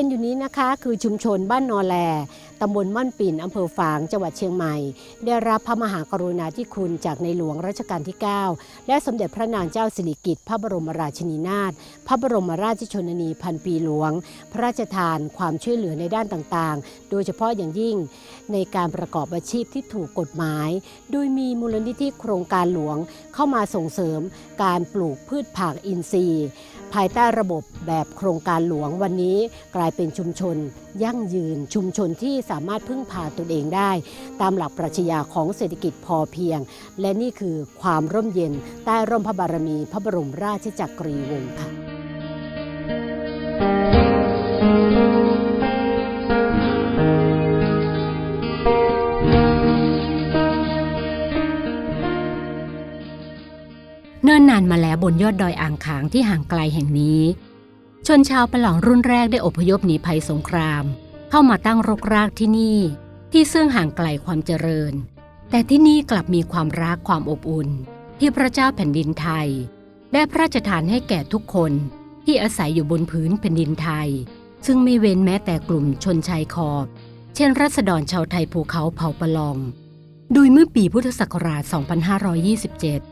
เห็นอยู่นี้นะคะ คือชุมชนบ้านนอแลตำบลม่อนปิ่นอำเภอฝาง จังหวัดเชียงใหม่ ได้รับพระมหากรุณาธิคุณจากในหลวงรัชกาลที่ 9 และสมเด็จพระนางเจ้าสิริกิติ์พระบรมราชินีนาถ พระบรมราชชนนีพันปีหลวง พระราชทานความช่วยเหลือในด้านต่างๆ โดยเฉพาะอย่างยิ่งในการประกอบอาชีพที่ถูกกฎหมาย โดยมีมูลนิธิโครงการหลวงเข้ามาส่งเสริมการปลูกพืชผักอินทรีย์ ภายใต้ระบบแบบโครงการหลวงวันนี้กลายเป็นชุมชน ยั่งยืนชุมชนที่สามารถพึ่งพาตนเองได้ ตามหลักปรัชญาของเศรษฐกิจพอเพียง และนี่คือความร่มเย็นใต้ร่มพระบารมีพระบรมราชจักรีวงศ์ค่ะานมาแล้วบนยอดดอยอ่างขางที่ห่างไกลแห่งนี้ ชนชาวปะหลองรุ่นแรกได้อพยพหนีภัยสงคราม เข้ามาตั้งรกรากที่นี่ ที่ซึ่งห่างไกลความเจริญ แต่ที่นี่กลับมีความรักความอบอุ่น ที่พระเจ้าแผ่นดินไทย ได้พระราชทานให้แก่ทุกคนที่อาศัยอยู่บนพื้นแผ่นดินไทย ซึ่งไม่เว้นแม้แต่กลุ่มชนชายขอบ เช่นรัษฎรชาวไทยภูเขาเผ่าปะลอง โดยเมื่อปีพุทธศักราช 2527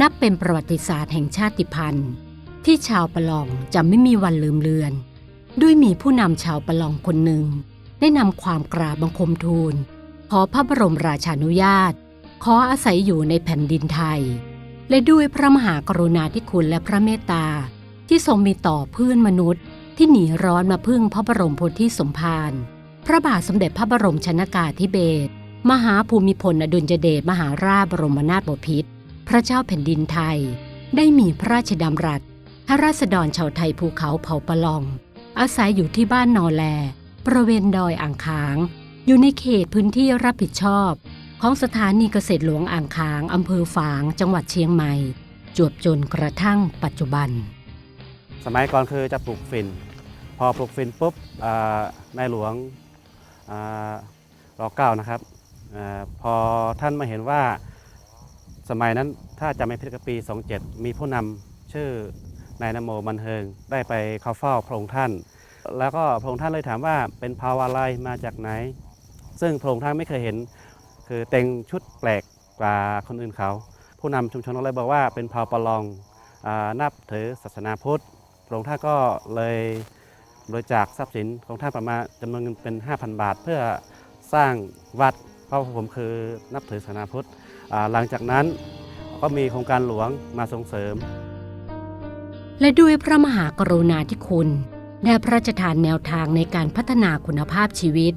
นับเป็นประวัติศาสตร์แห่งชาติพันธุ์ ที่ชาวปะลองจะไม่มีวันลืมเลือน ด้วยมีผู้นำชาวปะลองคนหนึ่ง ได้นำความกราบบังคมทูล ขอพระบรมราชานุญาต ขออาศัยอยู่ในแผ่นดินไทย และด้วยพระมหากรุณาธิคุณและพระเมตตา ที่ทรงมีต่อเพื่อนมนุษย์ ที่หนีร้อนมาพึ่งพระบรมโพธิสมภารพระบาทสมเด็จพระบรมชนากาธิเบศรมหาภูมิพลอดุลยเดชมหาราชบรมนาถบพิตร พระเจ้าแผ่นดินไทยได้มีพระราชดำรัสให้ราษฎรชาวไทยภูเขาเผ่าปะลอง อาศัยอยู่ที่บ้านนอแลบริเวณดอยอ่างค้าง อยู่ในเขตพื้นที่รับผิดชอบ ของสถานีเกษตรหลวงอ่างค้างอำเภอฝางจังหวัดเชียงใหม่ จวบจนกระทั่งปัจจุบัน สมัยก่อนคือจะปลูกฝิ่นพอปลูกฝิ่นปุ๊บอ่าในหลวงรอเก้านะครับอพอท่านมาเห็นว่า สมัยนั้นถ้าจำไม่ผิดก็ปี 27 มีผู้นำชื่อนายนโมมันเฮิงได้ไปเข้าเฝ้าพระองค์ท่าน แล้วก็พระองค์ท่านเลยถามว่าเป็นภาวะอะไรมาจากไหน ซึ่งพระองค์ท่านไม่เคยเห็น คือแต่งชุดแปลกกว่าคนอื่นเขา ผู้นำชุมชนก็เลยบอกว่าเป็นเผ่าปะลองอานับถือศาสนาพุทธพระองค์ท่านก็เลยบริจาคทรัพย์สินของท่านประมาณจำนวนเงินเป็น 5,000 บาท เพื่อสร้างวัดเพราะผมคือนับถือศาสนาพุทธ หลังจากนั้นก็มีโครงการหลวงมาส่งเสริม และด้วยพระมหากรุณาธิคุณได้พระราชทานแนวทางในการพัฒนาคุณภาพชีวิต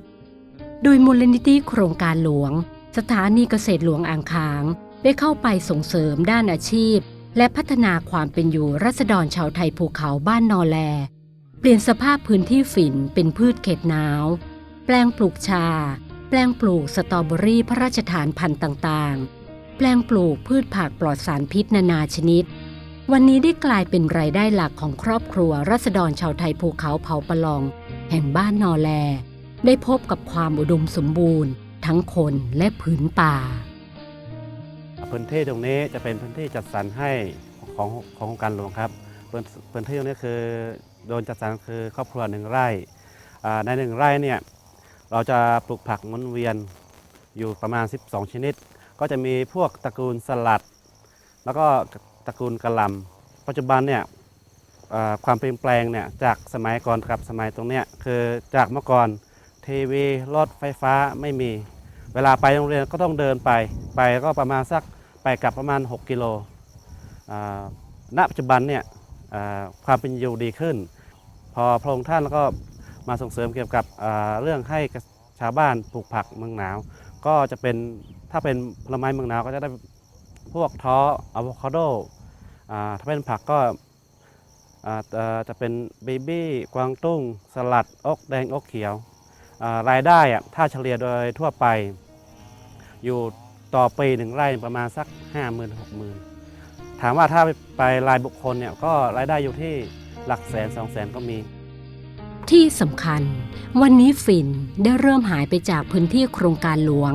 โดยมูลนิธิโครงการหลวง สถานีเกษตรหลวงอ่างค้าง ได้เข้าไปส่งเสริมด้านอาชีพ และพัฒนาความเป็นอยู่รัษฎรชาวไทยภูเขาบ้านนอแล เปลี่ยนสภาพพื้นที่ฝิ่นเป็นพืชเขตหนาว แปลงปลูกชา แปลงปลูกสตรอเบอรี่พระราชทานพันธุ์ต่างๆ แปลงปลูกพืชผักปลอดสารพิษนานาชนิด วันนี้ได้กลายเป็นรายได้หลักของครอบครัวรัษฎรชาวไทยภูเขาเผาปะลอง แห่งบ้านนอแล ได้พบกับความอุดมสมบูรณ์ ทั้งคนและผืนป่า พื้นที่ตรงนี้จะเป็นพื้นที่จัดสรรให้ของของโครงการหลวงครับพื้นพื้นที่ตรงนี้คือโดนจัดสรรคือครอบครัวหนึ่งไร่อ่าในหนึ่งไร่เนี่ยเราจะปลูกผักหมุนเวียนอยู่ประมาณ 12 ชนิด ก็จะมีพวกตระกูลสลัด แล้วก็ตระกูลกระหลำปัจจุบันเนี่ยความเปลี่ยนแปลงเนี่ยจากสมัยก่อนกับสมัยตรงเนี้ยคือจากเมื่อก่อนทีวีรถไฟฟ้าไม่มี เวลาไปโรงเรียนก็ต้องเดินไป ไปก็ประมาณสักไปกลับประมาณ 6 กิโลณปัจจุบันเนี่ยความเป็นอยู่ดีขึ้น พอพระองค์ท่านก็มาส่งเสริมเกี่ยวกับเรื่องให้ชาวบ้านปลูกผักเมืองหนาว ก็จะเป็น ถ้าเป็นผลไม้เมืองหนาวก็จะได้พวกท้ออะโวคาโดอ่าถ้าเป็นผักก็อ่าจะเป็นเบบี้กวางตุ้ง สลัดอกแดงอกเขียวอ่ารายได้อะถ้าเฉลี่ยโดยทั่วไป อยู่ต่อปีหนึ่งไร่ประมาณสัก 5 0 0 0 0 6 0 0 0 0 ถามว่าถ้าไปรายบุคคลเนี่ยก็รายได้อยู่ที่หลักแสนสองแสนก็มี ที่สำคัญ วันนี้ฝิ่นได้เริ่มหายไปจากพื้นที่โครงการหลวง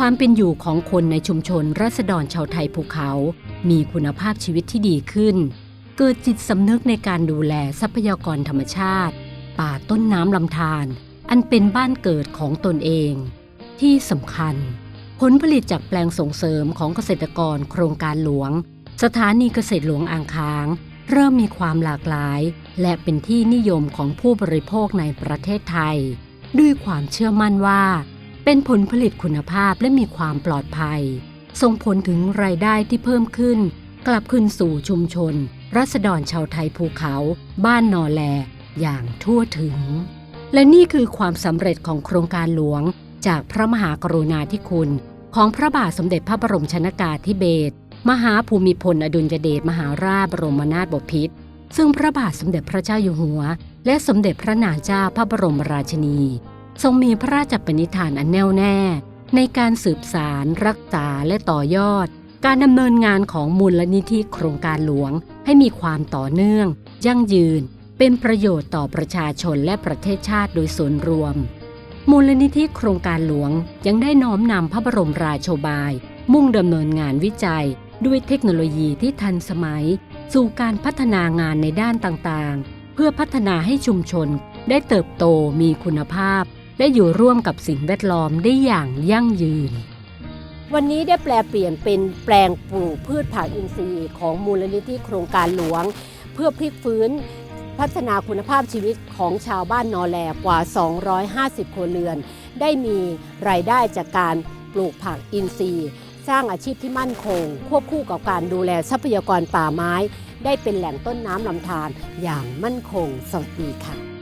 ความเป็นอยู่ของคนในชุมชนรัษฎรชาวไทยภูเขา มีคุณภาพชีวิตที่ดีขึ้น เกิดจิตสำนึกในการดูแลทรัพยากรธรรมชาติ ป่าต้นน้ำลำธารอันเป็นบ้านเกิดของตนเอง ที่สำคัญ ผลผลิตจากแปลงส่งเสริมของเกษตรกรโครงการหลวง สถานีเกษตรหลวงอ่างค้าง เริ่มมีความหลากหลาย และเป็นที่นิยมของผู้บริโภคในประเทศไทย ด้วยความเชื่อมั่นว่า เป็นผลผลิตคุณภาพและมีความปลอดภัย ส่งผลถึงรายได้ที่เพิ่มขึ้น กลับคืนสู่ชุมชน รัษฎรชาวไทยภูเขา บ้านนอแล อย่างทั่วถึง และนี่คือความสำเร็จของโครงการหลวง จากพระมหากรุณาธิคุณ ของพระบาทสมเด็จพระบรมชนากาธิเบศรมหาภูมิพลอดุลยเดชมหาราชบรมนาถบพิตรซึ่งพระบาทสมเด็จพระเจ้าอยู่หัว และสมเด็จพระนางเจ้าพระบรมราชินี ทรงมีพระราชปณิธานอันแน่วแน่ ในการสืบสาร รักษาและต่อยอด การดำเนินงานของมูลนิธิโครงการหลวง ให้มีความต่อเนื่อง ยั่งยืน เป็นประโยชน์ต่อประชาชนและประเทศชาติโดยส่วนรวม มูลนิธิโครงการหลวงยังได้น้อมนำพระบรมราโชบาย มุ่งดำเนินงานวิจัย ด้วยเทคโนโลยีที่ทันสมัย สู่การพัฒนางานในด้านต่างๆ เพื่อพัฒนาให้ชุมชนได้เติบโตมีคุณภาพ และอยู่ร่วมกับสิ่งแวดล้อมได้อย่างยั่งยืน วันนี้ได้แปลเปลี่ยนเป็นแปลงปลูกพืชผักอินทรีย์ของมูลนิธิโครงการหลวง เพื่อพลิกฟื้นพัฒนาคุณภาพชีวิตของชาวบ้านนอแลกว่า 250 ครัวเรือน ได้มีรายได้จากการปลูกผักอินทรีย์ สร้างอาชีพที่มั่นคง ควบคู่กับการดูแลทรัพยากรป่าไม้ ได้เป็นแหล่งต้นน้ำลำธารอย่างมั่นคงสวัสดีค่ะ